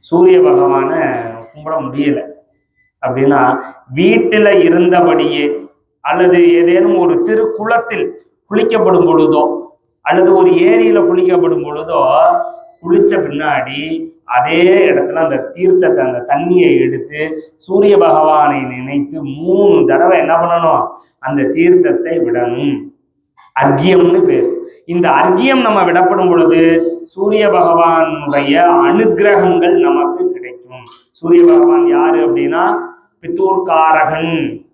சூரிய பகவானை கும்பிட முடியலை. அப்படின்னா வீட்டில் இருந்தபடியே அல்லது ஏதேனும் ஒரு திருக்குளத்தில் குளிக்கப்படும் பொழுதோ அல்லது ஒரு ஏரியில குளிக்கப்படும் பொழுதோ குளிச்ச பின்னாடி அதே இடத்துல அந்த தீர்த்தத்தை அந்த தண்ணியை எடுத்து சூரிய பகவானை நினைத்து மூணு தடவை என்ன பண்ணணும்? அந்த தீர்த்தத்தை விடணும். அர்க்கியம்னு பேர். இந்த அர்க்கியம் நம்ம விடப்படும் பொழுது சூரிய பகவானுடைய அனுக்கிரகங்கள் நமக்கு கிடைக்கும். சூரிய பகவான் யாரு அப்படின்னா? பித்தூர்காரகன்.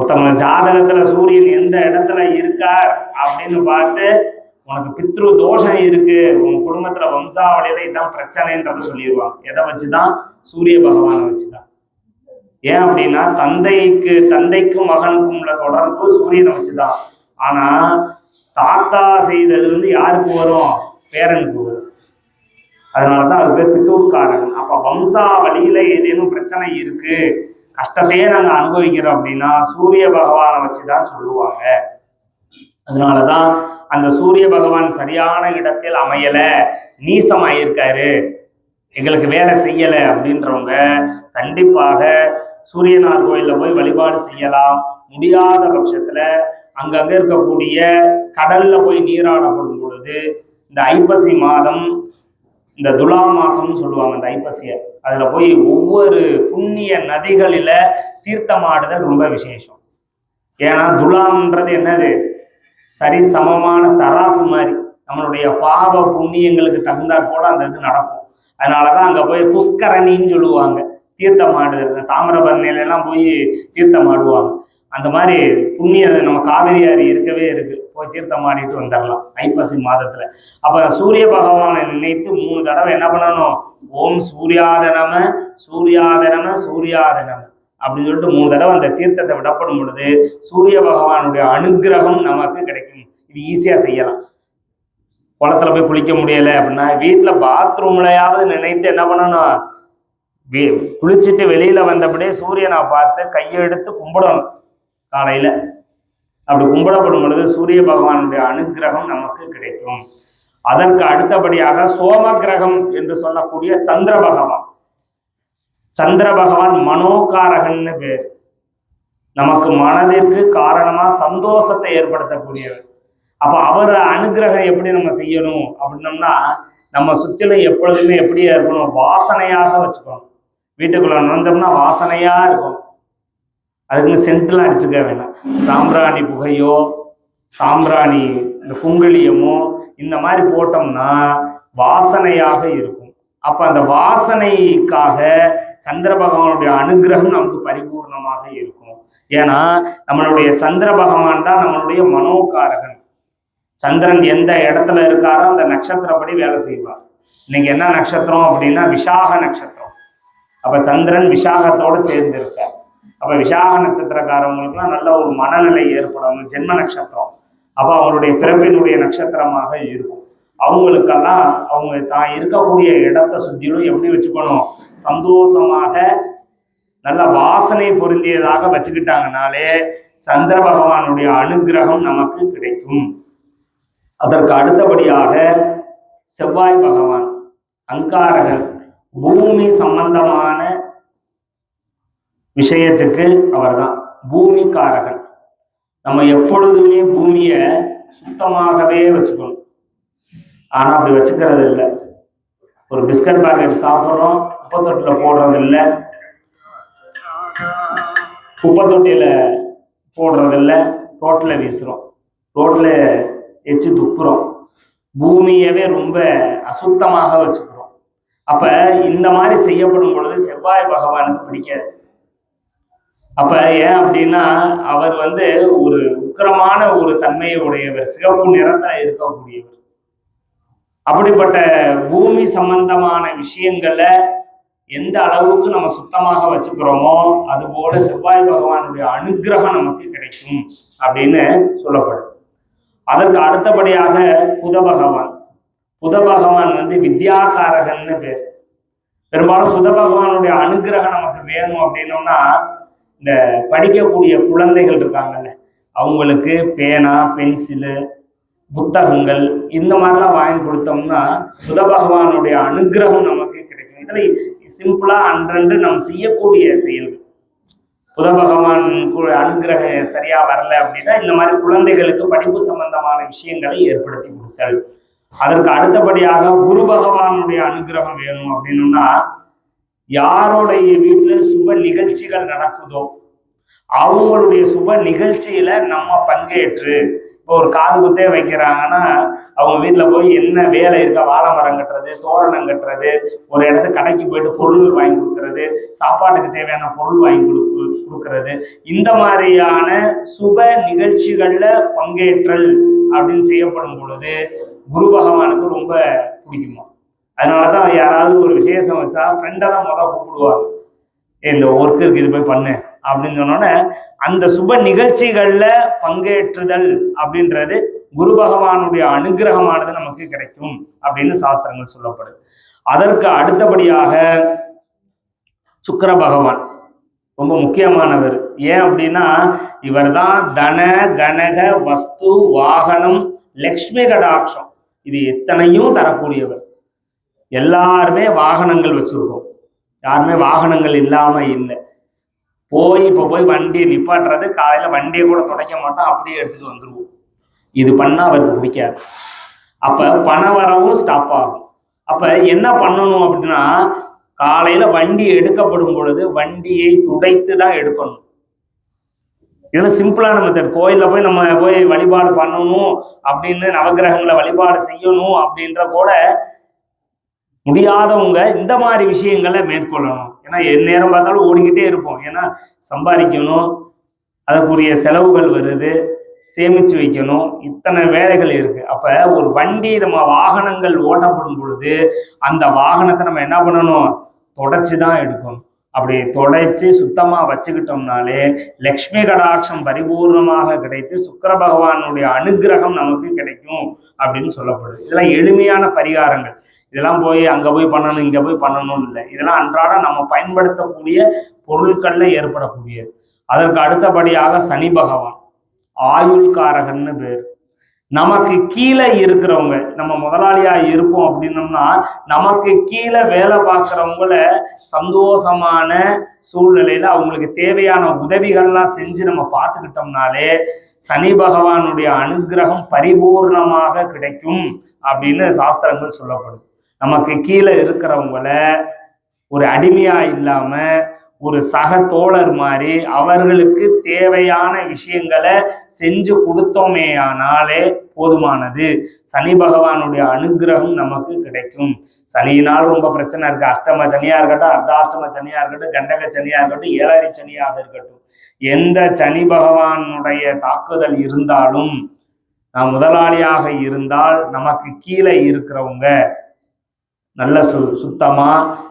ஒருத்தவங்க ஜாதகத்துல சூரியன் எந்த இடத்துல இருக்கார் அப்படின்னு பார்த்து உனக்கு பித்ரு தோஷம் இருக்கு உன் குடும்பத்துல வம்சாவளியில இதான் பிரச்சனைன்றத சொல்லிடுவாங்க எதை வச்சுதான்? சூரிய பகவானை வச்சுதான். ஏன் அப்படின்னா தந்தைக்கு தந்தைக்கும் மகனுக்கும் உள்ள தொடர்பு சூரியனை வச்சுதான். ஆனா தாத்தா செய்தது வந்து யாருக்கு வரும்? பேரனுக்கு வரும். அதனாலதான் அது பேர் பித்தூர்காரன். அப்ப வம்சாவளியில ஏதேனும் பிரச்சனை இருக்கு கஷ்டத்தையே நாங்க அனுபவிக்கிறோம் அப்படின்னா சூரிய பகவானை வச்சுதான் சொல்லுவாங்க. அதனாலதான் அந்த சூரிய பகவான் சரியான இடத்தில் அமையல நீசமாயிருக்காரு எங்களுக்கு வேலை செய்யல அப்படின்றவங்க கண்டிப்பாக சூரியனார் கோயிலில் போய் வழிபாடு செய்யலாம். முடியாத பட்சத்துல அங்கங்க இருக்கக்கூடிய கடல்ல போய் நீராடப்படும் பொழுது இந்த ஐப்பசி மாதம் இந்த துலா மாசம்னு சொல்லுவாங்க இந்த ஐப்பசிய அதுல போய் ஒவ்வொரு புண்ணிய நதிகளில தீர்த்தமாடுதல் ரொம்ப விசேஷம். ஏன்னா துலாம்ன்றது என்னது? சரி சமமான தராசு மாதிரி. நம்மளுடைய பாவ புண்ணியங்களுக்கு தகுந்தாற் போல அந்த இது நடக்கும். அதனாலதான் அங்க போய் புஷ்கரணின்னு சொல்லுவாங்க. தீர்த்தம் ஆடுதல் தாமிரபரணியில எல்லாம் போய் தீர்த்தம் ஆடுவாங்க அந்த மாதிரி புண்ணிய நம்ம காவிரி ஆறு இருக்கவே இருக்கு. போய் தீர்த்தம் ஆடிட்டு வந்துடலாம் ஐப்பசி மாதத்துல. அப்ப சூரிய பகவானை நினைத்து மூணு தடவை என்ன பண்ணணும்? ஓம் சூரியாதனம சூரியாதனம சூரியாதனம அப்படின்னு சொல்லிட்டு மூணு தடவை அந்த தீர்த்தத்தை விடப்படும் பொழுது சூரிய பகவானுடைய அனுக்கிரகம் நமக்கு கிடைக்கும். இது ஈஸியா செய்யலாம். குளத்துல போய் குளிக்க முடியல அப்படின்னா வீட்டுல பாத்ரூம்லயாவது நினைத்து என்ன பண்ணணும்? குளிச்சுட்டு வெளியில வந்தபடியே சூரியனை பார்த்து கையெடுத்து கும்பிடணும். காலையில் அப்படி கும்பிடப்படும் பொழுது சூரிய பகவானுடைய அனுக்கிரகம் நமக்கு கிடைக்கும். அதற்கு அடுத்தபடியாக சோம கிரகம் என்று சொல்லக்கூடிய சந்திர பகவான். சந்திர பகவான் மனோகாரகன்னு பேர். நமக்கு மனதிற்கு காரணமா சந்தோஷத்தை ஏற்படுத்தக்கூடியவர். அப்ப அவர் அனுகிரகம் எப்படி நம்ம செய்யணும்? அப்படின்னம்னா நம்ம சுத்தில எப்பொழுதுமே எப்படியா இருக்கணும்? வாசனையாக வச்சுக்கணும். வீட்டுக்குள்ள நுழைஞ்சோம்னா வாசனையா இருக்கும். அதுக்குன்னு சென்ட்லாம் அடிச்சுக்க வேண்டாம் சாம்பிராணி புகையோ சாம்பிராணி இந்த குங்குளியமோ இந்த மாதிரி போட்டோம்னா வாசனையாக இருக்கும். அப்ப அந்த வாசனைக்காக சந்திர பகவானுடைய அனுகிரகம் நமக்கு பரிபூர்ணமாக இருக்கும். ஏன்னா நம்மளுடைய சந்திர பகவான் தான் நம்மளுடைய மனோகாரகன். சந்திரன் எந்த இடத்துல இருக்காரோ அந்த நட்சத்திரப்படி வேலை செய்வார். இன்னைக்கு என்ன நட்சத்திரம் அப்படின்னா விசாக நட்சத்திரம். அப்ப சந்திரன் விசாகத்தோடு சேர்ந்து இருக்கார் அப்ப விசாக நட்சத்திரக்காரவங்களுக்குலாம் நல்ல ஒரு மனநிலை ஏற்படும் ஜென்ம நட்சத்திரம். அப்ப அவங்களுடைய பிறப்பினுடைய நட்சத்திரமாக இருக்கும். அவங்களுக்கெல்லாம் அவங்க தான் இருக்கக்கூடிய இடத்த சுற்றிலும் எப்படி வச்சுக்கணும்? சந்தோஷமாக நல்ல வாசனை பொருந்தியதாக வச்சுக்கிட்டாங்கனாலே சந்திர பகவானுடைய அனுகிரகம் நமக்கு கிடைக்கும். அதற்கு அடுத்தபடியாக செவ்வாய் பகவான் அங்காரகர் பூமி சம்பந்தமான விஷயத்துக்கு அவர்தான். பூமிக்காரகன் நம்ம எப்பொழுதுமே பூமியை சுத்தமாகவே வச்சுக்கணும். ஆனா அப்படி வச்சுக்கிறது இல்லை. ஒரு பிஸ்கட் பாக்கெட் சாப்பிட்றோம் குப்பை தொட்டில போடுறது இல்லை. குப்பை தொட்டியில போடுறது இல்லை. ரோட்ல வீசுறோம். ரோட்ல எச்சு துப்புறோம். பூமியவே ரொம்ப அசுத்தமாக வச்சுக்கிறோம். அப்ப இந்த மாதிரி செய்யப்படும் பொழுது செவ்வாய் பகவானுக்கு பிடிக்காது. அப்ப ஏன் அப்படின்னா அவர் வந்து ஒரு உக்கிரமான ஒரு தன்மையை உடையவர் சிவப்பு நிறத்துல இருக்கக்கூடியவர். அப்படிப்பட்ட பூமி சம்பந்தமான விஷயங்களை எந்த அளவுக்கு நம்ம சுத்தமாக வச்சுக்கிறோமோ அது போல செவ்வாய் பகவானுடைய அனுக்கிரகம் நமக்கு கிடைக்கும் அப்படின்னு சொல்லப்படுது அதற்கு அடுத்தபடியாக புத பகவான். புத பகவான் வந்து வித்யாகாரகன்னு பேர். பெரும்பாலும் புத பகவானுடைய அனுக்கிரகம் நமக்கு வேணும் அப்படின்னோம்னா இந்த படிக்கக்கூடிய குழந்தைகள் இருக்காங்கல்ல அவங்களுக்கு பேனா பென்சிலு புத்தகங்கள் இந்த மாதிரிலாம் வாங்கி கொடுத்தோம்னா புத பகவானுடைய அனுகிரகம் நமக்கு கிடைக்கும். இதில் சிம்பிளாக சிம்பிளா அன்றன்று நாம் செய்யக்கூடிய செயல்கள். புத பகவான் கு- அனுக்கிரகம் சரியா வரல அப்படின்னா இந்த மாதிரி குழந்தைகளுக்கு படிப்பு சம்பந்தமான விஷயங்களை ஏற்படுத்தி கொடுத்தல். அதற்கு அடுத்தபடியாக குரு பகவானுடைய அனுகிரகம் வேணும் அப்படின்னம்னா யாருடைய வீட்டுல சுப நிகழ்ச்சிகள் நடக்குதோ அவங்களுடைய சுப நிகழ்ச்சியில நம்ம பங்கேற்று இப்போ ஒரு காது குத்தே வைக்கிறாங்கன்னா அவங்க வீட்டில் போய் என்ன வேலை இருக்கா வாழை மரம் கட்டுறது தோரணம் கட்டுறது ஒரு இடத்து கடைக்கு போயிட்டு பொருள் வாங்கி கொடுக்கறது சாப்பாட்டுக்கு தேவையான பொருள் வாங்கி கொடுக்கு கொடுக்கறது. இந்த மாதிரியான சுப நிகழ்ச்சிகளில் பங்கேற்றல் அப்படின்னு செய்யப்படும் பொழுது குரு பகவானுக்கு ரொம்ப பிடிக்குமா? அதனாலதான் யாராவது ஒரு விசேஷம் வச்சா ஃப்ரெண்டை தான் முத கூப்பிடுவாங்க. இந்த ஒர்க் இருக்கு இது போய் பண்ணு. அப்படின்னு சொன்னோடனே அந்த சுப நிகழ்ச்சிகள்ல பங்கேற்றுதல் அப்படின்றது குரு பகவானுடைய அனுகிரகமானது நமக்கு கிடைக்கும் அப்படின்னு சாஸ்திரங்கள் சொல்லப்படுது. அதற்கு அடுத்தபடியாக சுக்கர பகவான் ரொம்ப முக்கியமானவர். ஏன் அப்படின்னா இவர்தான் தன கனக வஸ்து வாகனம் லக்ஷ்மி கடாட்சம். இது எத்தனையும் தரக்கூடியவர். எல்லாருமே வாகனங்கள் வச்சிருக்கோம். யாருமே வாகனங்கள் இல்லாமல் இல்லை. போய் இப்போ போய் வண்டியை நிப்பாட்டுறது காலையில வண்டியை கூட துடைக்க மாட்டோம் அப்படியே எடுத்துட்டு வந்துருவோம். இது பண்ணா அவருக்கு பிடிக்காது. அப்ப பண வரவும் ஸ்டாப் ஆகும். அப்ப என்ன பண்ணணும் அப்படின்னா காலையில வண்டி எடுக்கப்படும் பொழுது வண்டியை துடைத்து தான் எடுக்கணும் இதெல்லாம் சிம்பிளான மெத்தட் கோயிலில் போய் நம்ம போய் வழிபாடு பண்ணணும் அப்படின்னு நவகிரகங்களை வழிபாடு செய்யணும் அப்படின்ற கூட முடியாதவங்க இந்த மாதிரி விஷயங்களை மேற்கொள்ளணும். ஏன்னா என் நேரம் பார்த்தாலும் ஓடிக்கிட்டே இருப்போம். ஏன்னா சம்பாதிக்கணும் அதற்குரிய செலவுகள் வருது சேமிச்சு வைக்கணும் இத்தனை வேலைகள் இருக்கு. அப்ப ஒரு வண்டி நம்ம வாகனங்கள் ஓட்டப்படும் பொழுது அந்த வாகனத்தை நம்ம என்ன பண்ணணும்? தொடச்சி தான் எடுக்கணும். அப்படி தொலைச்சு சுத்தமா வச்சுக்கிட்டோம்னாலே லக்ஷ்மி கடாட்சம் பரிபூர்ணமாக கிடைத்து சுக்கர பகவானுடைய அனுகிரகம் நமக்கு கிடைக்கும் அப்படின்னு சொல்லப்படுது. இதெல்லாம் எளிமையான பரிகாரங்கள். இதெல்லாம் போய் அங்க போய் பண்ணணும் இங்க போய் பண்ணணும் இல்லை. இதெல்லாம் அன்றாட நம்ம பயன்படுத்தக்கூடிய பொருட்கள்ல ஏற்படக்கூடியது அதற்கு அடுத்தபடியாக சனி பகவான் ஆயுள்காரகன்னு பேர். நமக்கு கீழே இருக்கிறவங்க நம்ம முதலாளியா இருப்போம் அப்படின்னம்னா நமக்கு கீழே வேலை பார்க்குறவங்கள சந்தோஷமான சூழ்நிலையில அவங்களுக்கு தேவையான உதவிகள்லாம் செஞ்சு நம்ம பார்த்துக்கிட்டோம்னாலே சனி பகவானுடைய அனுகிரகம் பரிபூர்ணமாக கிடைக்கும் அப்படின்னு சாஸ்திரங்கள் சொல்லப்படுது. நமக்கு கீழே இருக்கிறவங்கள ஒரு அடிமையா இல்லாம ஒரு சக தோழர் மாதிரி அவர்களுக்கு தேவையான விஷயங்களை செஞ்சு கொடுத்தோமே ஆனாலே போதுமானது. சனி பகவானுடைய அனுகிரகம் நமக்கு கிடைக்கும். சனியினால் ரொம்ப பிரச்சனை இருக்கு. அஷ்டம சனியா இருக்கட்டும் அர்த்தாஷ்டம சனியா இருக்கட்டும் கண்டக சனியா இருக்கட்டும் ஏழரை சனியாக இருக்கட்டும். எந்த சனி பகவானுடைய தாக்குதல் இருந்தாலும் நாம் முதலாளியாக இருந்தால் நமக்கு கீழே இருக்கிறவங்க நல்ல சு சுத்தமா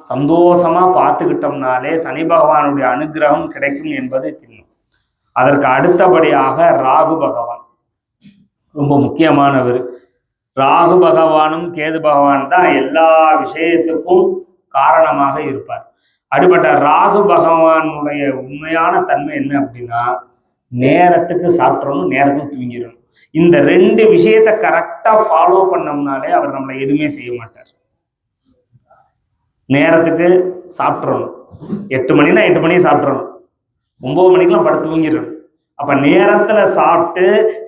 சந்தோஷமா பார்த்துக்கிட்டோம்னாலே சனி பகவானுடைய அனுகிரகம் கிடைக்கும் என்பது திண்ணம். அதற்கு அடுத்தபடியாக ராகு பகவான். ரொம்ப முக்கியமானவர். ராகு பகவானும் கேது பகவான் தான் எல்லா விஷயத்துக்கும் காரணமாக இருப்பார். அப்படிப்பட்ட ராகு பகவானுடைய உண்மையான தன்மை என்ன அப்படின்னா நேரத்துக்கு சாப்பிட்றணும் நேரத்துக்கு தூங்கிடணும். இந்த ரெண்டு விஷயத்த கரெக்டாக ஃபாலோ பண்ணோம்னாலே அவர் நம்மளை எதுவுமே செய்ய மாட்டார். நேரத்துக்கு சாப்பிட்றணும் எட்டு மணினா எட்டு மணிக்கு சாப்பிட்றணும் ஒம்பது மணிக்கெல்லாம் படுத்து தூங்கிடணும். அப்போ நேரத்தில் சாப்பிட்டு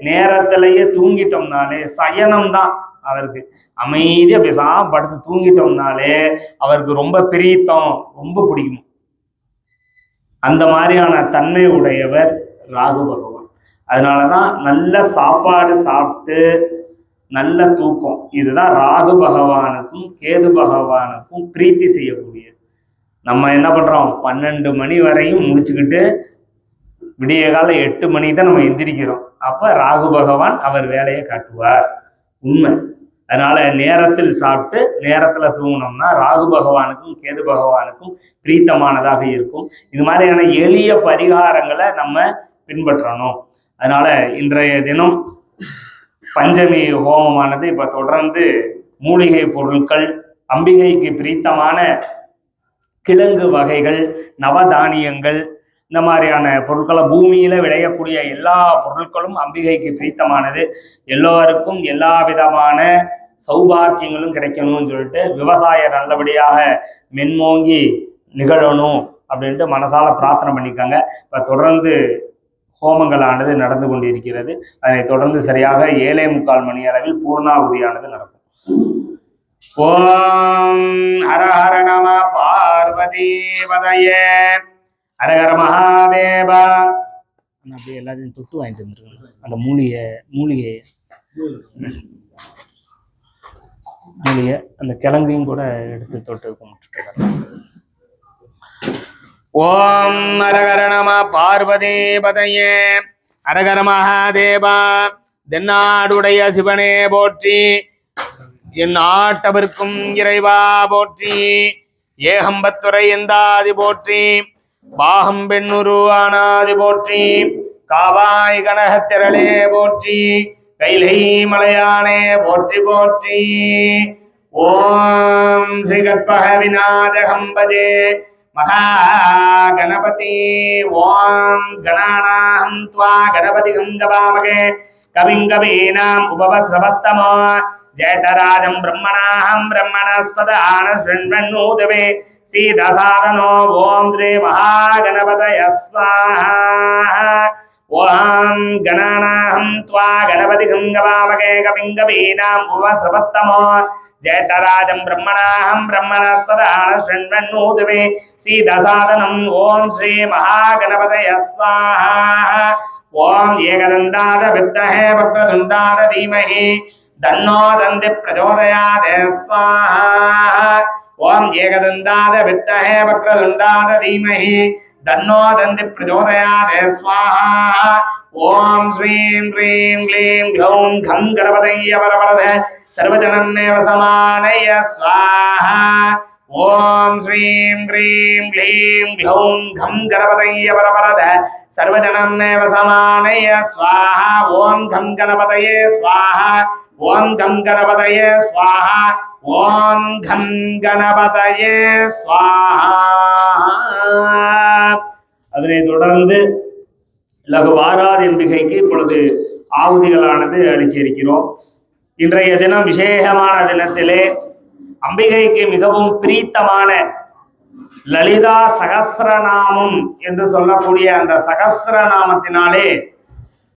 நேரத்திலேயே தூங்கிட்டோம்னாலே சயனம் தான் அவருக்கு. அமைதியாக பேசாம படுத்து தூங்கிட்டோம்னாலே அவருக்கு ரொம்ப பிரீத்தம் ரொம்ப பிடிக்கும். அந்த மாதிரியான தன்மை உடையவர் ராகு பகவான். அதனால தான் நல்ல சாப்பாடு சாப்பிட்டு நல்ல தூக்கம். இதுதான் ராகு பகவானுக்கும் கேது பகவானுக்கும் பிரீத்தி செய்யக்கூடியது. நம்ம என்ன பண்ணுறோம் பன்னெண்டு மணி வரையும் முடிச்சுக்கிட்டு விடிய கால எட்டு மணி தான் நம்ம எந்திரிக்கிறோம். அப்போ ராகு பகவான் அவர் வேலையை காட்டுவார். உண்மை. அதனால நேரத்தில் சாப்பிட்டு நேரத்தில் தூங்கினோம்னா ராகு பகவானுக்கும் கேது பகவானுக்கும் பிரீத்தமானதாக இருக்கும். இது மாதிரியான எளிய பரிகாரங்களை நம்ம பின்பற்றணும். அதனால இன்றைய தினம் பஞ்சமி ஹோமமானது இப்ப தொடர்ந்து மூலிகை பொருட்கள் அம்பிகைக்கு பிரீத்தமான கிழங்கு வகைகள் நவதானியங்கள் இந்த மாதிரியான பொருட்களை பூமியில விளையக்கூடிய எல்லா பொருட்களும் அம்பிகைக்கு பிரீத்தமானது. எல்லோருக்கும் எல்லா விதமான சௌபாக்கியங்களும் கிடைக்கணும்னு சொல்லிட்டு விவசாயம் நல்லபடியாக மென்மோங்கி நிகழணும் அப்படின்ட்டு மனசால பிரார்த்தனை பண்ணிக்காங்க. இப்போ தொடர்ந்து ஹோமங்களானது நடந்து கொண்டிருக்கிறது. அதனை தொடர்ந்து சரியாக ஏழே முக்கால் மணி அளவில் பூர்ணாகுதியானது நடக்கும். ஓம் ஹரஹர நம பார்வதி வதய மகாதேவா. அப்படியே எல்லாத்தையும் தொட்டு வாங்கிட்டு வந்துருக்கேன். அந்த மூலிகை மூலிகை மூலிகை அந்த கிழங்கையும் கூட எடுத்து தொட்டு கும்பிட்டுட்டு ஓம் அரகர நம பார்வதி பதையே அரகர மகாதேவா தென்னாடுடைய சிவனே போற்றி என் ஆட்டவர்க்கும் இறைவா போற்றி ஏகம்பத்துறை எந்தாதி போற்றி பாகம் பெண்ணுரு ஆனாதி போற்றி காவாய் கனகத்திரளே போற்றி கைலை மலையானே போற்றி போற்றி. ஓம் ஸ்ரீ கற்பக விநாதகம்பதே महागणपति ॐ गणानाहं त्वा गणपतिगं गवामगे कविं कवीनाम् उपवस्रवस्तमो जेठराजं ब्रह्मणाहं ब्रह्मणस्पदान शृण्वन्नोदवे सीदसादनो ॐ श्री महागणपतय स्वाहा ఓహాం గణానాహం త్వా గణపతి గంగవామకే కవింగవీనాం ఉపస్రవస్తమో జ్యేష్ఠరాజం బ్రహ్మణాహం బ్రహ్మణస్తదాశృణ్వన్నూదివే సీతసాదనం ఓం శ్రీ మహాగణపతయ స్వాహ. ఓం ఏకదండాద విద్మహే వక్రదండాద ధీమహి. దన్నో దంది ప్రచోదయాదే స్వాహ. ఓం ఏకదండాద విద్మహే వక్రదండాద ధీమహి. దన్నో దంది ప్రచోదయాదే స్వాహ. ఓం శ్రీం హ్రీం క్లీం గ్లౌం ఘం గణపతయ్య వరవరద సర్వజనన్నేవ సమానయ స్వాహ. ఓం శ్రీం హ్రీం క్లీం గ్లౌం ఘం గణపతయ్య వరవరద సర్వజనన్నేవ సమానయ స్వాహ. ఓం ఘం గణపతయే స్వాహ. ఓం ఘం గణపతయే స్వాహ. ఓం ఘం గణపతయే స్వాహ. தொடர்ந்து லகு வாராதி அம்பிகைக்கு இப்பொழுது ஆவுதிகளானது அளிச்சிருக்கிறோம். இன்றைய தினம் விசேஷமான தினத்திலே அம்பிகைக்கு மிகவும் பிரீத்தமான லலிதா சகசிரநாமம் என்று சொல்லக்கூடிய அந்த சகசிரநாமத்தினாலே